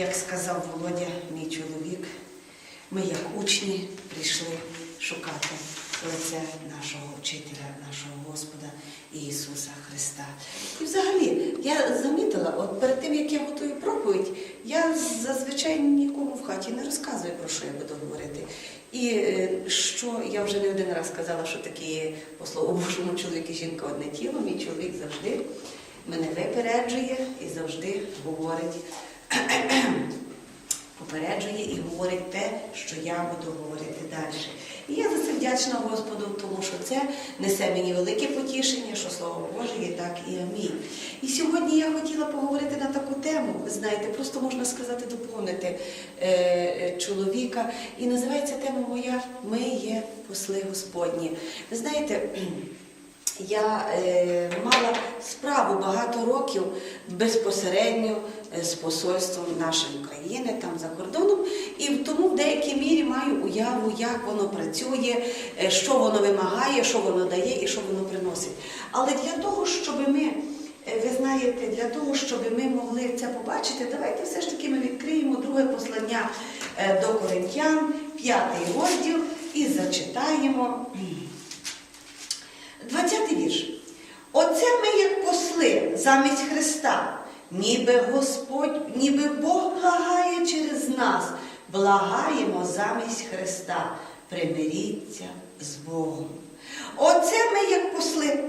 Як сказав Володя, мій чоловік, ми, як учні, прийшли шукати лице нашого вчителя, нашого Господа Ісуса Христа. І взагалі, я замітила, от перед тим, як я готую проповідь, я зазвичай нікому в хаті не розказую, про що я буду говорити. І е, що я вже не один раз казала, що такі, по слову Божому, чоловік і жінка одне тіло, мій чоловік завжди мене випереджує і завжди говорить попереджує і говорить те, що я буду говорити далі. І я за це вдячна Господу, тому що це несе мені велике потішення, що слово Боже є так і амінь. І сьогодні я хотіла поговорити на таку тему. Ви знаєте, просто можна сказати, доповнити е, е, чоловіка. І називається тема моя Ми є посли Господні. Ви знаєте. Я е, мала справу багато років безпосередньо е, з посольством нашої України там за кордоном, і тому в деякій мірі маю уяву, як воно працює, е, що воно вимагає, що воно дає і що воно приносить. Але для того, щоб ми, ви знаєте, для того, щоб ми могли це побачити, давайте все ж таки ми відкриємо друге послання до Коринтян, п'ятий розділ, і зачитаємо. 20 вірш. Оце ми, як посли замість Христа, ніби Господь, ніби Бог благає через нас, благаємо замість Христа. Примиріться з Богом. Оце ми, як посли.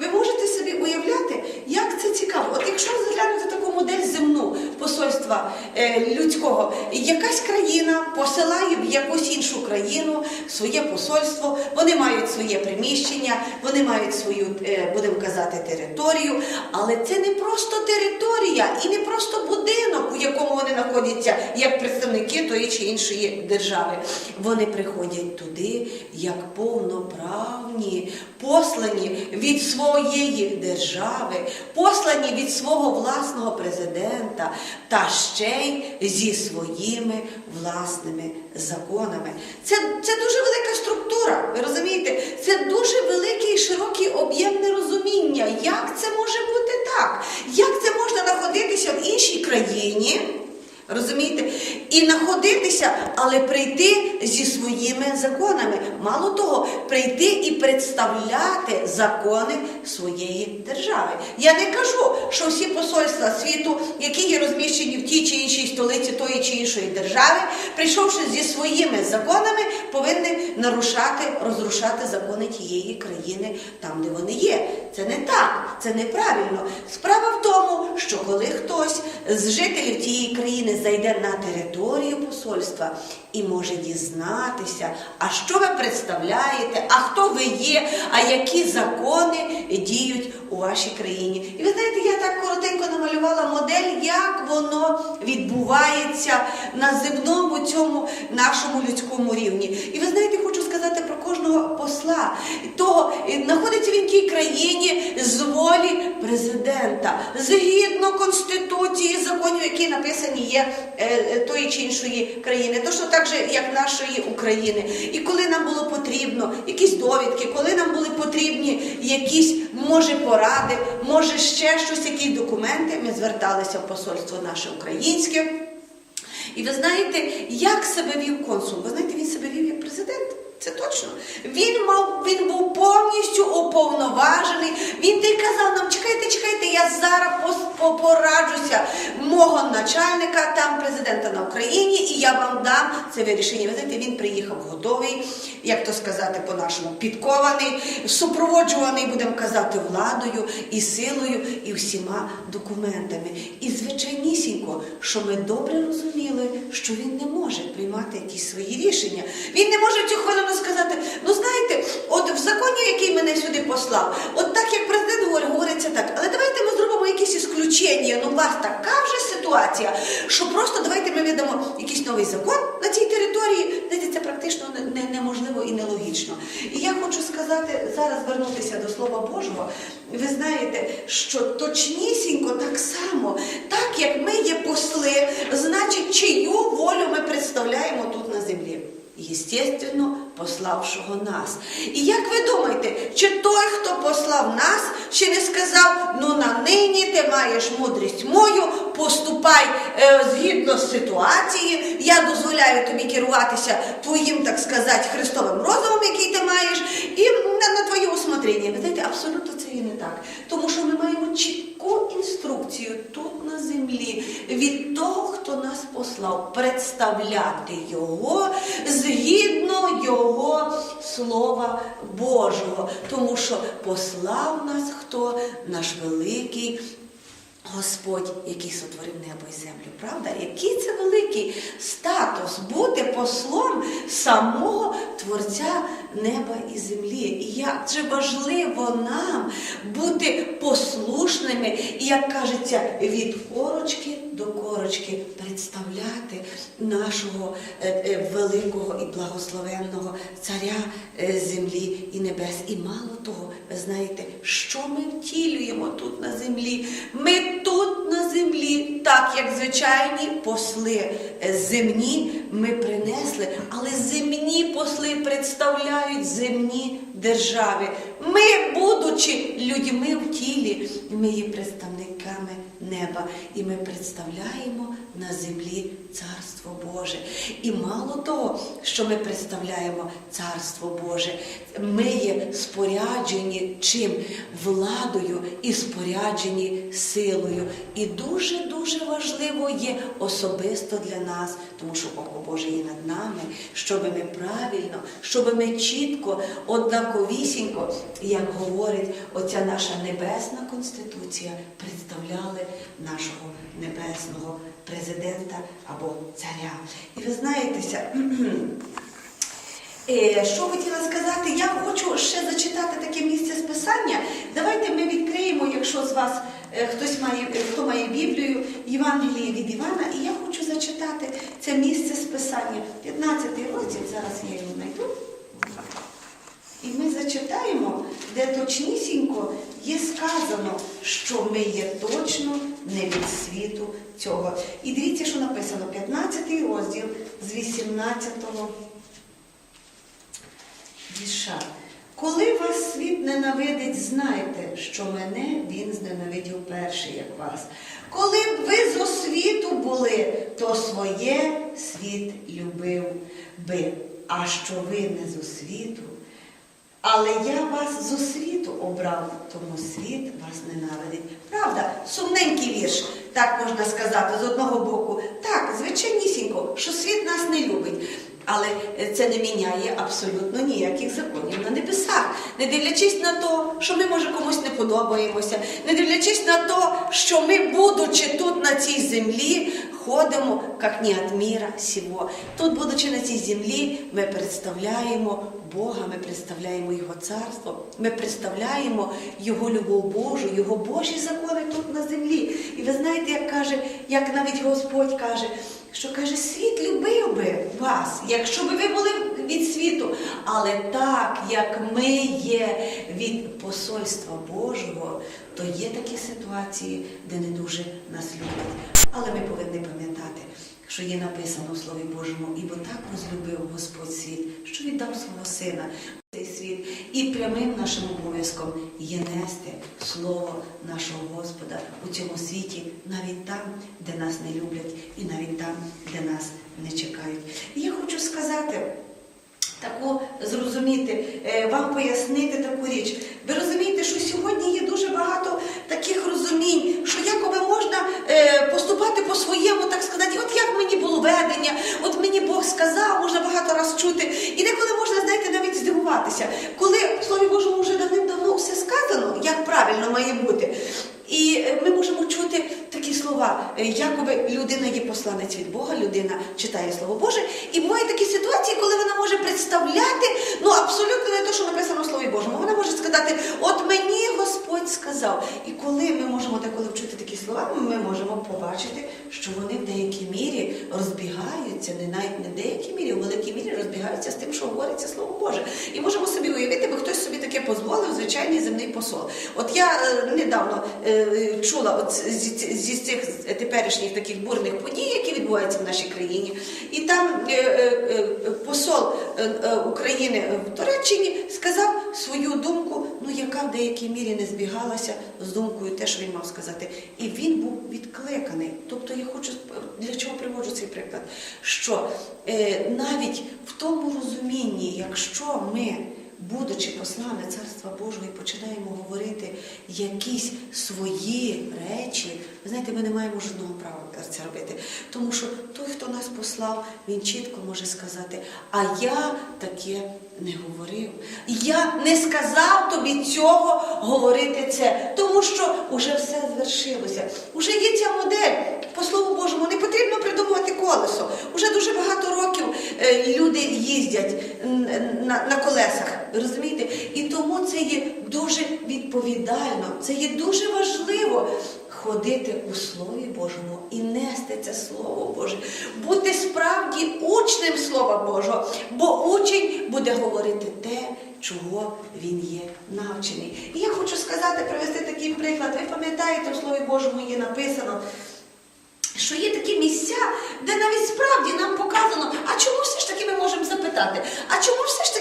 Ви можете собі уявляти, як це цікаво. От якщо розглянути таку модель земну посольства е, людського, якась країна посилає в якусь іншу країну своє посольство, вони мають своє приміщення, вони мають свою, е, будемо казати, територію, але це не просто територія і не просто будинок, у якому вони знаходяться як представники тої чи іншої держави. Вони приходять туди як повноправні, послані від своєї держави, послані від свого власного президента та ще й зі своїми власними законами. Це, це дуже велика структура, ви розумієте? Це дуже великий і широкий об'єм нерозуміння. Як це може бути так? Як це можна знаходитися в іншій країні? Розумієте? І знаходитися, але прийти зі своїми законами. Мало того, прийти і представляти закони своєї держави. Я не кажу, що всі посольства світу, які є розміщені в тій чи іншій столиці тої чи іншої держави, прийшовши зі своїми законами, повинні нарушати, розрушати закони тієї країни там, де вони є. Це не так, це неправильно. Справа в тому, що коли хтось з жителів тієї країни зайде на територію посольства і може дізнатися, а що ви представляєте, а хто ви є, а які закони діють у вашій країні. І ви знаєте, я так коротенько намалювала модель, як воно відбувається на земному цьому нашому людському рівні. І ви знаєте, кожного посла. Того знаходиться в тій країні з волі президента, згідно конституції, законів, які написані є е, е, тої чи іншої країни, то що так же, як нашої України. І коли нам було потрібно якісь довідки, коли нам були потрібні якісь, може, поради, може ще щось, якісь документи, ми зверталися в посольство наше українське. І ви знаєте, як себе вів консул? Ви знаєте, він себе вів як президент. Це точно. Він мав, він був повністю уповноважений. Він ти казав нам, чекайте, чекайте, я зараз пораджуся мого начальника, там президента на Україні, і я вам дам це вирішення. Ви знаєте, він приїхав готовий, як то сказати, по-нашому, підкований, супроводжуваний, будемо казати, владою і силою, і всіма документами. І звичайнісінько, що ми добре розуміли, що він не може приймати якісь свої рішення. Він не може цю хвилину сказати, ну знаєте, от в законі, який мене сюди послав, от так як президент говорить, говориться так, але давайте ми зробимо якісь ісключення. Ну, у вас така вже ситуація, що просто давайте ми видамо якийсь новий закон на цій території. Знаєте, це практично не- не- неможливо і нелогічно. І я хочу сказати, зараз вернутися до Слова Божого. Ви знаєте, що точнісінько так само, так як ми є посли, значить, чию волю ми представляємо тут на землі. Єстественно, пославшого нас. І як ви думаєте, чи той, хто послав нас, ще не сказав, ну на нині ти маєш мудрість мою, поступай е, згідно з ситуації, я дозволяю тобі керуватися твоїм, так сказати, христовим розумом, який ти маєш, і на, на твоє усмотрення. Ви знаєте, абсолютно це і не так. Тому що ми маємо чітку інструкцію тут на землі від того, хто нас послав, представляти його згідно його слова Божого. Тому що послав нас хто наш великий. Господь, який сотворив небо і землю, правда? Який це великий статус бути послом самого Творця неба і землі. І як же важливо нам бути послушними, як кажеться, від корочки до корочки представляти нашого е, е, великого і благословенного царя е, землі і небес. І мало того, ви знаєте, що ми втілюємо тут на землі. Ми тут на землі, так як звичайні посли земні, ми принесли, але земні посли представляють земні держави. Ми, будучи людьми в тілі, ми є представниками неба, і ми представляємо на землі Царство Боже. І мало того, що ми представляємо Царство Боже, ми є споряджені чим? Владою і споряджені силою. І дуже-дуже важливо є особисто для нас, тому що Око Боже є над нами, щоб ми правильно, щоб ми чітко, однаковісінько, як говорить оця наша небесна конституція, представляли нашого небесного президента або царя. І ви знаєтеся. Е, Що хотіла сказати, я хочу ще зачитати таке місце з писання. Давайте ми відкриємо, якщо з вас е, хтось має, хто має Біблію, Євангеліє від Івана, і я хочу зачитати це місце з писання. 15 розділ, зараз я його знайду. І ми зачитаємо, де точнісінько є сказано, що ми є точно не від світу цього. І дивіться, що написано, 15 розділ з 18 вірша. Коли вас світ ненавидить, знайте, що мене він зненавидів перший, як вас. Коли б ви зо світу були, то своє світ любив би. А що ви не зо світу, але я вас зо світу обрав, тому світ вас ненавидить. Правда, сумненький вірш, так можна сказати, з одного боку. Так, звичайнісінько, що світ нас не любить. Але це не міняє абсолютно ніяких законів на небесах, не дивлячись на те, що ми може комусь не подобаємося, не дивлячись на те, що ми, будучи тут на цій землі, ходимо як не від міра сього. Тут, будучи на цій землі, ми представляємо Бога, ми представляємо Його царство, ми представляємо Його любов Божу, Його Божі закони тут на землі. І ви знаєте, як каже, як навіть Господь каже, що каже, світ любив би вас, якщо би ви були від світу. Але так, як ми є від посольства Божого, то є такі ситуації, де не дуже нас люблять. Але ми повинні пам'ятати, що є написано в Слові Божому, ібо так розлюбив Господь світ, що віддав свого сина цей світ. І прямим нашим обов'язком є нести слово нашого Господа у цьому світі, навіть там, де нас не люблять, і навіть там, де нас не чекають. І я хочу сказати. Таку зрозуміти, е, вам пояснити таку річ. Ви розумієте, що сьогодні є дуже багато таких розумінь, що якоби можна е, поступати по-своєму, так сказати, от як мені було ведення, от мені Бог сказав, можна багато раз чути. І деколи можна, знаєте, навіть здивуватися, коли в Слові Божому вже давним-давно все сказано, як правильно має бути. І е, ми можемо чути такі слова, якоби людина є посланець від Бога, людина читає Слово Боже. І бувають такі ситуації, коли вона може представляти ну абсолютно не те, що написано в Слові Божому. Вона може сказати, от мені Господь сказав. І коли ми можемо деколи вчути такі слова, ми можемо побачити, що вони в деякій мірі розбігаються, не навіть не в деякій мірі, в великій мірі розбігаються з тим, що говориться Слово Боже. І можемо собі уявити, бо хтось собі таке дозволив, звичайний земний посол. От я е, недавно е, чула от зі, зі цих теперішніх таких бурних подій, які відбуваються в нашій країні, і там е, е, е, посол України в Туреччині сказав свою думку, ну яка в деякій мірі не збігалася з думкою те, що він мав сказати. І він був відкликаний. Тобто я хочу для чого приводжу цей приклад? Що навіть в тому розумінні, якщо ми, будучи послами Царства Божого, і починаємо говорити якісь свої речі, ви знаєте, ми не маємо жодного права це робити. Тому що той, хто нас послав, він чітко може сказати, а я таке не говорив. Я не сказав тобі цього говорити це, тому що вже все звершилося. Уже є ця модель. По слову Божому, не потрібно придумувати колесо. Уже дуже багато років е, люди їздять на, на колесах. Розумієте? І тому це є дуже відповідально, це є дуже важливо ходити у Слові Божому і нести це Слово Боже, бути справді учнем Слова Божого, бо учень буде говорити те, чого він є навчений. І я хочу сказати, привести такий приклад. Ви пам'ятаєте, у Слові Божому є написано. Що є такі місця, де навіть справді нам показано, а чому все ж таки ми можемо запитати? А чому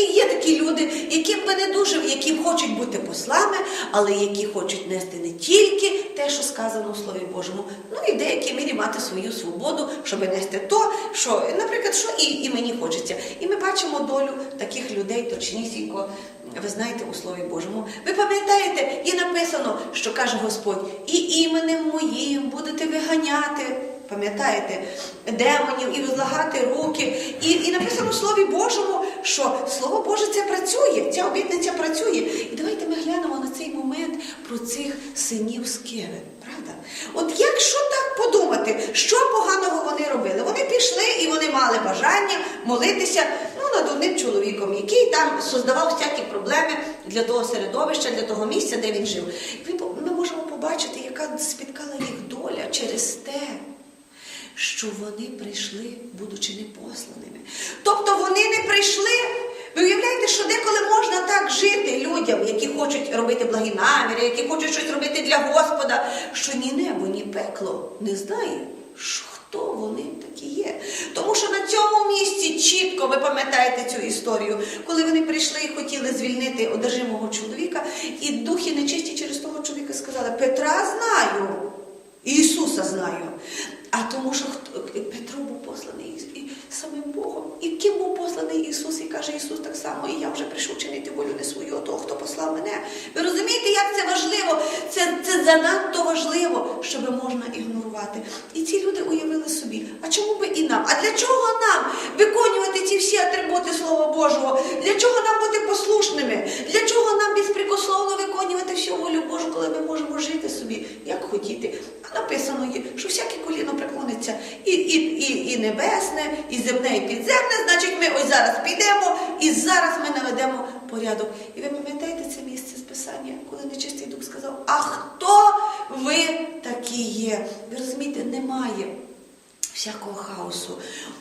таки є такі люди, які б не дуже, які хочуть бути послами, але які хочуть нести не тільки те, що сказано у Слові Божому, ну і в деякій мірі мати свою свободу, щоб нести то, що, наприклад, що і, і мені хочеться. І ми бачимо долю таких людей точнісінько. Ви знаєте у Слові Божому. Ви пам'ятаєте, і написано, що каже Господь, і іменем моїм будете виганяти. Пам'ятаєте, демонів і возлагати руки. І, і написано в Слові Божому, що Слово Боже це працює, ця обітниця працює. І давайте ми глянемо на цей момент про цих синів Скеви. Правда? От якщо так подумати, що поганого вони робили? Вони пішли і вони мали бажання молитися ну, над одним чоловіком, який там создавав всякі проблеми для того середовища, для того місця, де він жив. Ми можемо побачити, яка спіткала їх доля через те, що вони прийшли, будучи непосланими. Тобто вони не прийшли. Ви уявляєте, що деколи можна так жити людям, які хочуть робити благі наміри, які хочуть щось робити для Господа, що ні небо, ні пекло не знає, хто вони такі є. Тому що на цьому місці чітко ви пам'ятаєте цю історію, коли вони прийшли і хотіли звільнити одержимого чоловіка, і духи нечисті через того чоловіка сказали: Петра знаю. Ісуса знаю. А тому, що хто- Петро був посланий і- самим Богом. І ким був посланий Ісус? І каже Ісус так само, і я вже прийшов чинити волю не свою, а того, хто послав мене. Ви розумієте, як це важливо? Це, це занадто важливо, щоб можна ігнорувати. І ці люди уявили собі, а чому би і нам? А для чого нам виконувати ці всі атрибути Слова Божого? Для чого нам бути послушними? Для чого нам безпрекословно виконувати всю волю Божу, коли ми можемо жити собі, як хотіти? А написано є, що всяке коліно преклониться і, і, і, і небесне, і земне, і підземне. Значить, ми ось зараз підемо і зараз ми наведемо порядок. І ви пам'ятаєте це місце з Писання, коли нечистий дух сказав: А хто ви такі є? Ви розумієте, немає всякого хаосу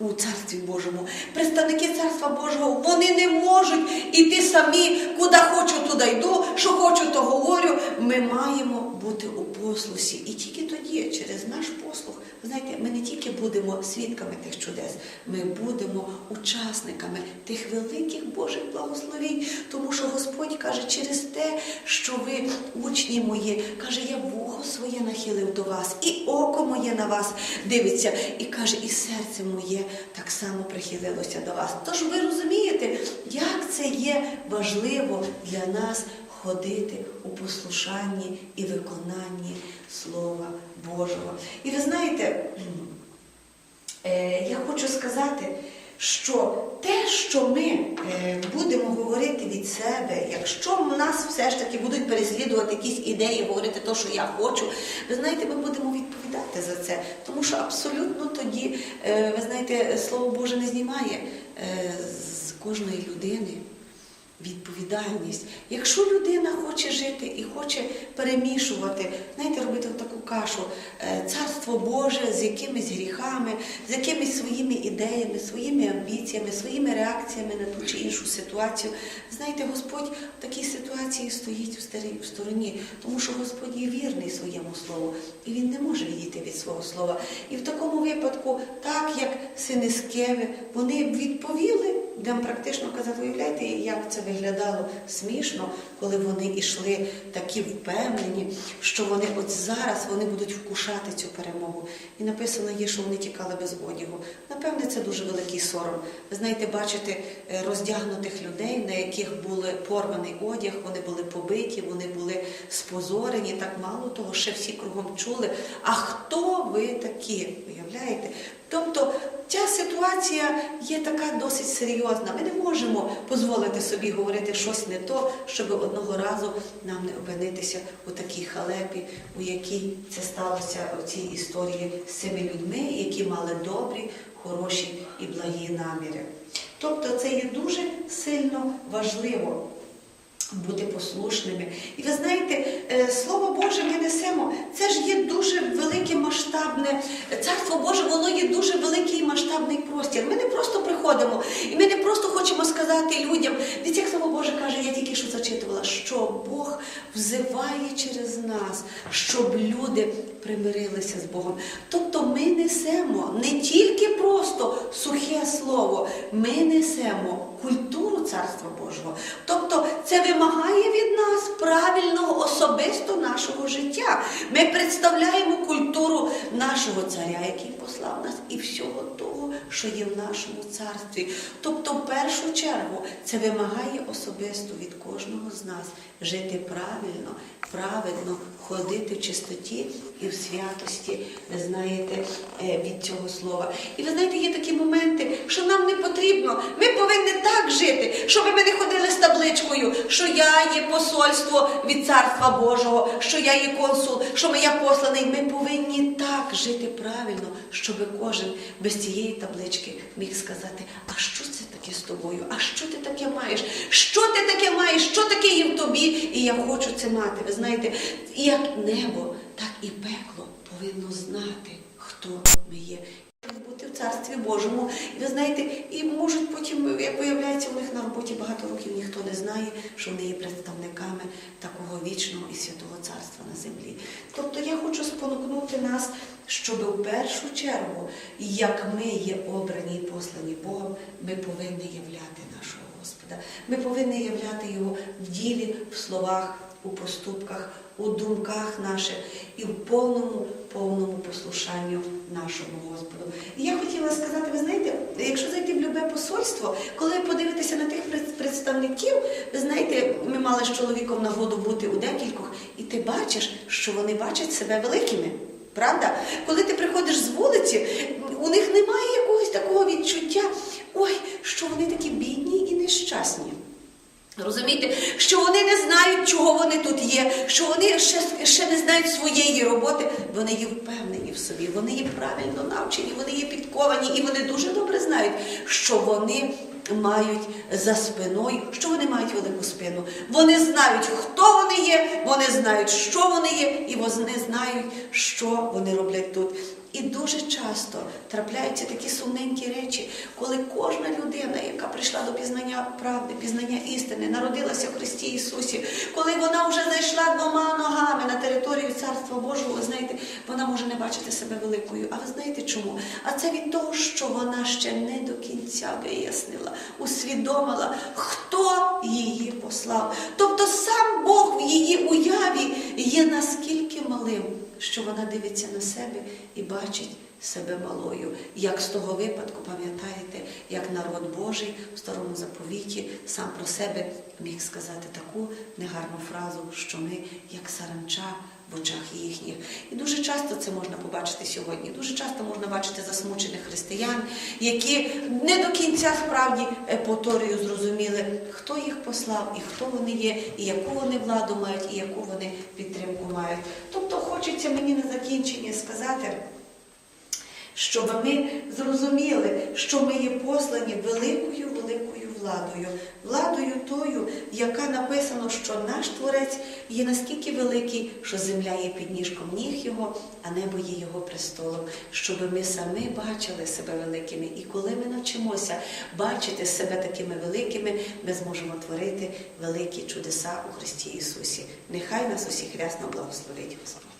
у Царстві Божому. Представники Царства Божого вони не можуть іти самі, куди хочу, туди йду, що хочу, то говорю. Ми маємо бути у послусі. І тільки тоді, через наш послух, ви знаєте, ми не тільки будемо свідками тих чудес, ми будемо учасниками тих великих Божих благословень. Тому що Господь каже, через те, що ви учні мої, каже, я вухо своє нахилив до вас, і око моє на вас дивиться, і каже, і серце моє так само прихилилося до вас. Тож ви розумієте, як це є важливо для нас ходити у послушанні і виконанні Слова Божого. І ви знаєте, Е, я хочу сказати, що те, що ми е, будемо говорити від себе, якщо в нас все ж таки будуть переслідувати якісь ідеї, говорити те, що я хочу, ви знаєте, ми будемо відповідати за це. Тому що абсолютно тоді, е, ви знаєте, Слово Боже не знімає з кожної людини відповідальність. Якщо людина хоче жити і хоче перемішувати, знаєте, робити таку кашу, е, царство Боже з якимись гріхами, з якимись своїми ідеями, своїми амбіціями, своїми реакціями на ту чи іншу ситуацію. Знаєте, Господь в такій ситуації стоїть в стороні, тому що Господь є вірний своєму слову, і він не може відійти від свого слова. І в такому випадку, так як сини Скеви, вони б відповіли будемо практично казати, уявляєте, як це виглядало смішно, коли вони йшли такі впевнені, що вони от зараз вони будуть вкушати цю перемогу. І написано є, що вони тікали без одягу. Напевне, це дуже великий сором. Ви знаєте, бачити е, роздягнутих людей, на яких були порваний одяг, вони були побиті, вони були спозорені. Так мало того, ще всі кругом чули. А хто ви такі? Уявляєте? Тобто ця ситуація є така досить серйозна. Ми не можемо дозволити собі говорити щось не то, щоб одного разу нам не опинитися у такій халепі, у якій це сталося у цій історії з цими людьми, які мали добрі, хороші і благі наміри. Тобто це є дуже сильно важливо бути послушними. І ви знаєте, е, Слово Боже ми несемо. Це ж є дуже велике масштабне царство Боже, воно є дуже великий масштабний простір. Ми не просто приходимо, і ми не просто хочемо сказати людям. Дивіться, як Слово Боже каже, я тільки що зачитувала, що Бог взиває через нас, щоб люди примирилися з Богом. Тобто ми несемо не тільки просто сухе слово, ми несемо культуру Царства Божого. Тобто це вимагає від нас правильного особисто нашого життя. Ми представляємо культуру нашого царя, який послав нас, і всього того, що є в нашому царстві. Тобто, в першу чергу, це вимагає особисто від кожного з нас жити правильно, праведно, ходити в чистоті і в святості, ви знаєте, е, від цього слова. І ви знаєте, є такі моменти, що нам не потрібно. Ми повинні так жити, щоб ми не ходили з табличкою, що я є посольство від Царства Божого, що я є консул, що я посланий. Ми повинні так жити правильно, щоб кожен без цієї таблички міг сказати, а що це таке з тобою? А що ти таке маєш? Що ти таке маєш? Що таке є в тобі? І я хочу це мати. Ви знаєте, як небо, так і пекло повинно знати, хто ми є. Бути в царстві Божому. І ви знаєте, і можуть потім, як виявляється, у них на роботі багато років ніхто не знає, що вони є представниками такого вічного і святого царства на землі. Тобто я хочу спонукнути нас, щоб у першу чергу, як ми є обрані і послані Богом, ми повинні являти нашого Господа. Ми повинні являти Його в ділі, в словах, у поступках, у думках наших і в повному, повному послушанню нашому Господу. І я хотіла сказати, ви знаєте, якщо зайти в любе посольство, коли ви подивитеся на тих представників, ви знаєте, ми мали з чоловіком нагоду бути у декількох, і ти бачиш, що вони бачать себе великими. Правда? Коли ти приходиш з вулиці, у них немає якогось такого відчуття, ой, що вони такі бідні і нещасні. Розумієте, що вони не знають, чого вони тут є, що вони ще, ще не знають своєї роботи. Вони є впевнені в собі, вони є правильно навчені, вони є підковані, і вони дуже добре знають, що вони мають за спиною, що вони мають велику спину. Вони знають, хто вони є, вони знають, що вони є, і вони знають, що вони роблять тут. І дуже часто трапляються такі сумненькі речі, коли кожна людина, яка прийшла до пізнання правди, пізнання істини, народилася в Христі Ісусі, коли вона вже зайшла двома ногами на територію Царства Божого, знаєте, вона може не бачити себе великою. А ви знаєте чому? А це від того, що вона ще не до кінця вияснила, усвідомила, хто її послав. Тобто сам Бог в її уяві є наскільки малим що вона дивиться на себе і бачить себе малою. Як з того випадку, пам'ятаєте, як народ Божий в старому заповіті сам про себе міг сказати таку негарну фразу, що ми як саранча в очах їхніх. І дуже часто це можна побачити сьогодні. Дуже часто можна бачити засмучених християн, які не до кінця справді е, по Торію зрозуміли, хто їх послав, і хто вони є, і яку вони владу мають, і яку вони підтримку мають. Тобто хочеться мені на закінчення сказати. Щоб ми зрозуміли, що ми є послані великою великою владою, владою тою, яка написано, що наш творець є наскільки великий, що земля є під ніжком ніг його, а небо є його престолом, щоб ми самі бачили себе великими. І коли ми навчимося бачити себе такими великими, ми зможемо творити великі чудеса у Христі Ісусі. Нехай нас усіх рясно благословить Господь.